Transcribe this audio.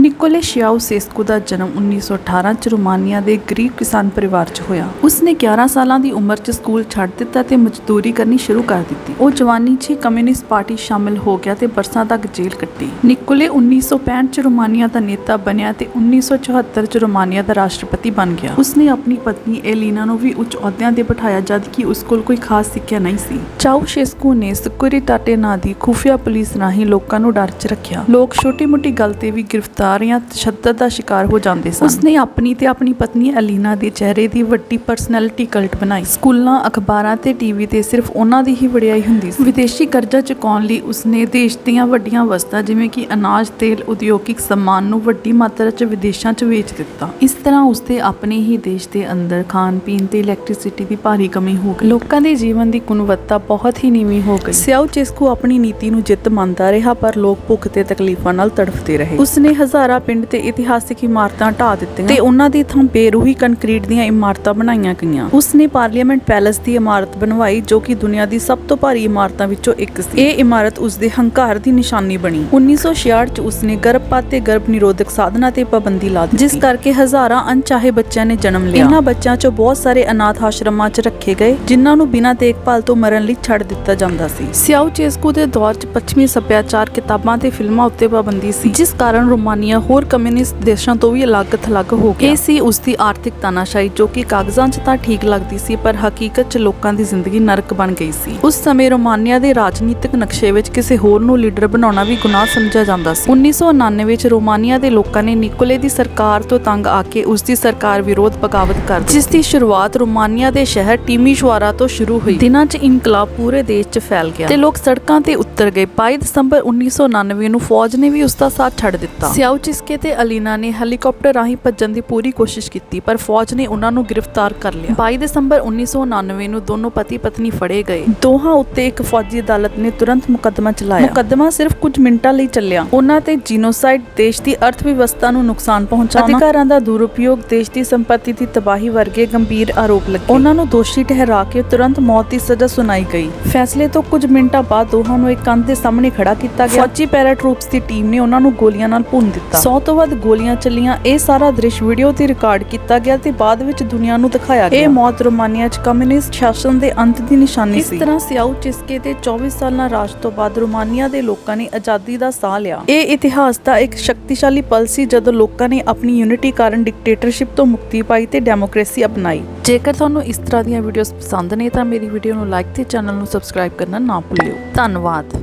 ਨਿਕੋਲੇ ਸੇਸਕੋ ਦਾ ਜਨਮ 1918 ਚ ਰੋਮਾਨੀਆ ਦੇ ਗਰੀਬ ਕਿਸਾਨ ਪਰਿਵਾਰ 'ਚ ਹੋਇਆ। ਉਸਨੇ 11 ਸਾਲਾਂ ਦੀ ਉਮਰ 'ਚ ਸਕੂਲ ਛੱਡ ਦਿੱਤਾ ਤੇ ਮਜ਼ਦੂਰੀ ਕਰਨੀ ਸ਼ੁਰੂ ਕਰ ਦਿੱਤੀ। ਉਹ ਜਵਾਨੀ 'ਚ ਕਮਿਊਨਿਸਟ ਪਾਰਟੀ ਸ਼ਾਮਿਲ ਹੋ ਗਿਆ ਤੇ ਬਰਸਾਂ ਤੱਕ ਜੇਲ੍ਹ ਕੱਟੀ। ਨਿਕੋਲੇ 1965 ਚ ਰੋਮਾਨੀਆ ਦਾ ਨੇਤਾ ਬਣਿਆ ਤੇ 1974 ਚ ਰੋਮਾਨੀਆ ਦਾ ਰਾਸ਼ਟਰਪਤੀ ਬਣ ਗਿਆ। ਉਸਨੇ ਆਪਣੀ ਪਤਨੀ ਐਲੀਨਾ ਨੂੰ ਵੀ ਉੱਚ ਅਹੁਦਿਆਂ ਤੇ ਬਿਠਾਇਆ, ਜਦ ਕਿ ਉਸ ਕੋਲ ਕੋਈ ਖਾਸ ਸਿੱਖਿਆ ਨਹੀਂ ਸੀ। ਚਾਉਸ਼ੇਸਕੂ ਨੇ ਸਕੂਰੀਟਾਟੇ ਨਾਂ ਦੀ ਖੁਫੀਆ ਪੁਲਿਸ ਰਾਹੀਂ ਲੋਕਾਂ ਨੂੰ ਡਰ 'ਚ ਰੱਖਿਆ। ਲੋਕ ਛੋਟੀ-ਮੋਟੀ ਗੱਲ ਤੇ ਵੀ ਗ੍ਰਿਫਤਾਰ ਜਾਂ ਤਸ਼ੱਦਦ ਦਾ ਸ਼ਿਕਾਰ ਹੋ ਜਾਂਦੇ ਸਨ। ਉਸਨੇ ਆਪਣੀ ਤੇ ਆਪਣੀ ਪਤਨੀ ਐਲੀਨਾ ਦੇ ਚਿਹਰੇ ਦੀ ਵੱਡੀ ਪਰਸਨੈਲਿਟੀ ਕਲਟ ਬਣਾਈ। ਸਕੂਲਾਂ, ਅਖਬਾਰਾਂ ਤੇ ਟੀਵੀ ਤੇ ਸਿਰਫ ਉਹਨਾਂ ਦੀ ਹੀ ਵਡਿਆਈ ਹੁੰਦੀ ਸੀ। ਵਿਦੇਸ਼ੀ ਕਰਜ਼ਾ ਚੁਕਾਉਣ ਲਈ ਉਸਨੇ ਦੇਸ਼ ਦੀਆਂ ਵੱਡੀਆਂ ਵਸਤਾਂ, ਜਿਵੇਂ ਕਿ ਅਨਾਜ, ਤੇਲ, ਉਦਯੋਗਿਕ ਸਮਾਨ ਨੂੰ ਵੱਡੀ ਮਾਤਰਾ 'ਚ ਵਿਦੇਸ਼ਾਂ 'ਚ ਵੇਚ ਦਿੱਤਾ। ਇਸ ਤਰ੍ਹਾਂ ਉਸਦੇ ਆਪਣੇ ਹੀ ਦੇਸ਼ ਦੇ ਅੰਦਰ ਖਾਣ ਪੀਣ ਤੇ ਇਲੈਕਟ੍ਰਿਸਿਟੀ ਦੀ ਭਾਰੀ ਕਮੀ ਹੋ ਗਈ। ਲੋਕਾਂ ਦੇ ਜੀਵਨ ਦੀ ਗੁਣਵੱਤਾ ਬਹੁਤ ਹੀ ਨੀਵੀਂ ਹੋ ਗਈ। ਸਿਆਓ ਚੇਸਕੂ ਆਪਣੀ ਨੀਤੀ ਨੂੰ ਜਿੱਤ ਮੰਨਦਾ ਰਿਹਾ, ਪਰ ਲੋਕ ਭੁੱਖ ਤੇ ਤਕਲੀਫਾਂ ਨਾਲ ਤੜਫਦੇ ਰਹੇ। ਉਸਨੇ ਹਜ਼ਾਰਾਂ ਪਿੰਡ ਤੇ ਇਤਿਹਾਸਿਕ ਇਮਾਰਤਾਂ ਢਾਹ ਦਿੱਤੀਆਂ ਤੇ ਉਹਨਾਂ ਦੀ ਥਾਂ ਬੇਰੂਹੀ ਕੰਕਰੀਟ ਦੀਆਂ ਇਮਾਰਤਾਂ ਬਣਾਈਆਂ ਗਈਆਂ। ਉਸਨੇ ਪਾਰਲੀਮੈਂਟ ਪੈਲੇਸ ਦੀ ਇਮਾਰਤ ਬਣਵਾਈ, ਜੋ ਕਿ ਦੁਨੀਆ ਦੀ ਸਭ ਤੋਂ ਭਾਰੀ ਇਮਾਰਤਾਂ ਵਿੱਚੋਂ ਇੱਕ ਸੀ। ਇਹ ਇਮਾਰਤ ਉਸਦੇ ਹੰਕਾਰ ਦੀ ਨਿਸ਼ਾਨੀ ਬਣੀ। 1966 ਚ ਉਸਨੇ ਗਰਭਪਾਤ ਤੇ ਗਰਭ ਨਿਰੋਧਕ ਸਾਧਨਾ ਤੇ ਪਾਬੰਦੀ ਲਾ ਦਿੱਤੀ। ਜਿਸ ਕਰਕੇ ਹਜ਼ਾਰਾਂ ਅਣਚਾਹੇ ਬੱਚਿਆਂ ਨੇ ਜਨਮ ਲਿਆ। ਇਹਨਾਂ ਬੱਚਿਆਂ ਚੋਂ ਬਹੁਤ ਸਾਰੇ ਅਨਾਥ ਆਸ਼ਰਮਾਂ 'ਚ ਰੱਖੇ ਗਏ, ਜਿਨ੍ਹਾਂ ਨੂੰ ਬਿਨਾਂ ਦੇਖਭਾਲ ਤੋਂ ਮਰਨ ਲਈ ਛੱਡ ਦਿੱਤਾ ਜਾਂਦਾ ਸੀ। ਸਿਆਓ ਚੇਸਕੂ ਦੇ ਦੌਰ 'ਚ ਪੱਛਮੀ ਸੱਭਿਆਚਾਰ ਕਿਤਾਬਾਂ ਤੇ ਫਿਲਮਾਂ ਉੱਤੇ ਪਾਬੰਦੀ ਸੀ, ਜਿਸ ਕਾਰਨ ਰੋਮਾਨੀਆ ਹੋਰ ਕਮਿਊਨਿਸਟ ਦੇਸ਼ਾਂ ਤੋਂ ਵੀ ਅਲੱਗ-ਥਲੱਗ ਹੋ ਗਿਆ। ਇਹ ਸੀ ਉਸਦੀ ਆਰਥਿਕ ਤਾਨਾਸ਼ਾਹੀ, ਜੋ ਕਿ ਕਾਗਜ਼ਾਂ 'ਚ ਤਾਂ ਠੀਕ ਲੱਗਦੀ ਸੀ, ਪਰ ਹਕੀਕਤ 'ਚ ਲੋਕਾਂ ਦੀ ਜ਼ਿੰਦਗੀ ਨਰਕ ਬਣ ਗਈ ਸੀ। ਉਸ ਸਮੇਂ ਰੋਮਾਨੀਆ ਦੇ ਰਾਜਨੀਤਿਕ ਨਕਸ਼ੇ ਵਿੱਚ ਕਿਸੇ ਹੋਰ ਨੂੰ ਲੀਡਰ ਬਣਾਉਣਾ ਵੀ ਗੁਨਾਹ ਸਮਝਿਆ ਜਾਂਦਾ ਸੀ। 1999 ਵਿੱਚ ਰੋਮਾਨੀਆ ਦੇ ਲੋਕਾਂ ਨੇ ਨਿਕੋਲੇ ਦੀ ਸਰਕਾਰ ਤੋਂ ਤੰਗ ਆ ਕੇ ਉਸ ਦੀ ਸਰਕਾਰ ਵਿਰੋਧ ਬਗਾਵਤ ਕਰ ਜਿਸ ਦੀ ਸ਼ੁਰੂਆਤ ਰੋਮਾਨੀਆ ਦੇ ਸ਼ਹਿਰ ਟੀਮੀਸ਼ਵਾਰਾ ਤੋਂ ਸ਼ੁਰੂ ਹੋਈ। ਦਿਨਾਂ 'ਚ ਇਨਕਲਾਬ ਪੂਰੇ ਦੇਸ਼ 'ਚ ਫੈਲ ਗਿਆ ਤੇ ਲੋਕ ਸੜਕਾਂ ਤੇ ਉਤਰ ਗਏ। 22 ਦਸੰਬਰ 1999 ਨੂੰ ਫੌਜ ਨੇ ਵੀ ਉਸ ਦਾ ਸਾਥ ਛੱਡ ਦਿੱਤਾ। ਸਿਆਉਚਿਸਕੇ ਤੇ ਅਲੀਨਾ ਨੇ ਹੈਲੀਕਾਪਟਰ ਰਾਹੀਂ ਭੱਜਣ ਦੀ ਪੂਰੀ ਕੋਸ਼ਿਸ਼ ਕੀਤੀ, ਪਰ ਫੌਜ ਨੇ ਉਹਨਾਂ ਨੂੰ ਗ੍ਰਿਫਤਾਰ ਕਰ ਲਿਆ। 22 ਦਸੰਬਰ 1999 ਨੂੰ ਦੋਨੋਂ ਪਤੀ ਪਤਨੀ ਫੜੇ ਗਏ। ਦੋਹਾਂ ਉੱਤੇ ਇੱਕ ਫੌਜੀ ਅਦਾਲਤ ਨੇ ਤੁਰੰਤ ਮੁਕੱਦਮਾ ਚਲਾਇਆ। ਮੁਕੱਦਮਾ ਸਿਰਫ ਕੁਝ ਮਿੰਟਾਂ ਲਈ ਚੱਲਿਆ। ਉਹਨਾਂ ਤੇ ਜੀਨੋਸਾਈਡ, ਦੇਸ਼ ਦੀ ਅਰਥ ਵਿਵਸਥਾ ਨੂੰ ਨੁਕਸਾਨ ਪਹੁੰਚਾਉਣਾ, ਅਧਿਕਾਰਾਂ ਦਾ ਦੁਰਉਪਯੋਗ, ਦੇਸ਼ ਦੀ ਸੰਪਤੀ ਦੀ ਤਬਾਹੀ ਵਰਗੇ ਗੰਭੀਰ ਆਰੋਪ ਲੱਗੇ। ਉਹਨਾਂ ਨੂੰ ਦੋਸ਼ੀ ਠਹਿਰਾ ਕੇ ਤੁਰੰਤ ਮੌਤ ਦੀ ਸਜ਼ਾ ਸੁਣਾਈ ਗਈ। ਫੈਸਲੇ ਤੋਂ ਕੁਝ ਮਿੰਟਾਂ ਬਾਅਦ ਦੋਹਾਂ ਨੂੰ ਇੱਕ ਕੰਧ ਦੇ ਸਾਹਮਣੇ ਖੜਾ ਕੀਤਾ ਗਿਆ। ਫੌਜੀ ਪੈਰਾਟਰੂਪਸ ਦੀ ਟੀਮ ਨੇ ਉਹਨਾਂ ਨੂੰ ਗੋਲੀਆਂ ਨਾਲ ਭੁੰਨ ਦਿੱਤਾ 100 ਤੋਂ ਵੱਧ ਗੋਲੀਆਂ ਚੱਲੀਆਂ। ਇਹ ਸਾਰਾ ਦ੍ਰਿਸ਼ ਵੀਡੀਓ ਤੇ ਰਿਕਾਰਡ ਕੀਤਾ ਗਿਆ ਤੇ ਬਾਅਦ ਵਿੱਚ ਦੁਨੀਆ ਨੂੰ ਦਿਖਾਇਆ ਗਿਆ। ਇਹ ਮੌਤ ਰੋਮਾਨੀਆ 'ਚ ਕਮਿਊਨਿਸਟ ਸ਼ਾਸਨ ਦੇ ਅੰਤ ਦੀ ਨਿਸ਼ਾਨੀ ਸੀ। ਇਸ ਤਰ੍ਹਾਂ ਸਿਆਉ ਚਿਸਕੇ ਤੇ 24 ਸਾਲਾਂ ਰਾਜ ਤੋਂ ਬਾਅਦ ਰੋਮਾਨੀਆ ਦੇ ਲੋਕਾਂ ਨੇ ਆਜ਼ਾਦੀ ਦਾ ਸਾਹ ਲਿਆ। ਇਹ ਇਤਿਹਾਸ ਦਾ ਇੱਕ ਸ਼ਕਤੀਸ਼ਾਲੀ ਪਲ ਸੀ ਜਦੋਂ ਲੋਕਾਂ ਨੇ ਆਪਣੀ ਯੂਨਿਟੀ ਕਾਰਨ ਡਿਕਟੇਟਰਸ਼ਿਪ ਤੋਂ ਮੁਕਤੀ ਪਾਈ ਤੇ ਡੈਮੋਕ੍ਰੇਸੀ ਅਪਣਾਈ। ਜੇਕਰ ਤੁਹਾਨੂੰ ਇਸ ਤਰ੍ਹਾਂ ਦੀਆਂ ਵੀਡੀਓਜ਼ ਪਸੰਦ ਨੇ ਤਾਂ ਮੇਰੀ ਵੀਡੀਓ ਨੂੰ ਲਾਈਕ ਤੇ ਚੈਨਲ ਨੂੰ ਸਬਸਕ੍ਰਾਈਬ ਕਰਨਾ ਨਾ ਭੁੱਲਿਓ। ਧੰਨਵਾਦ।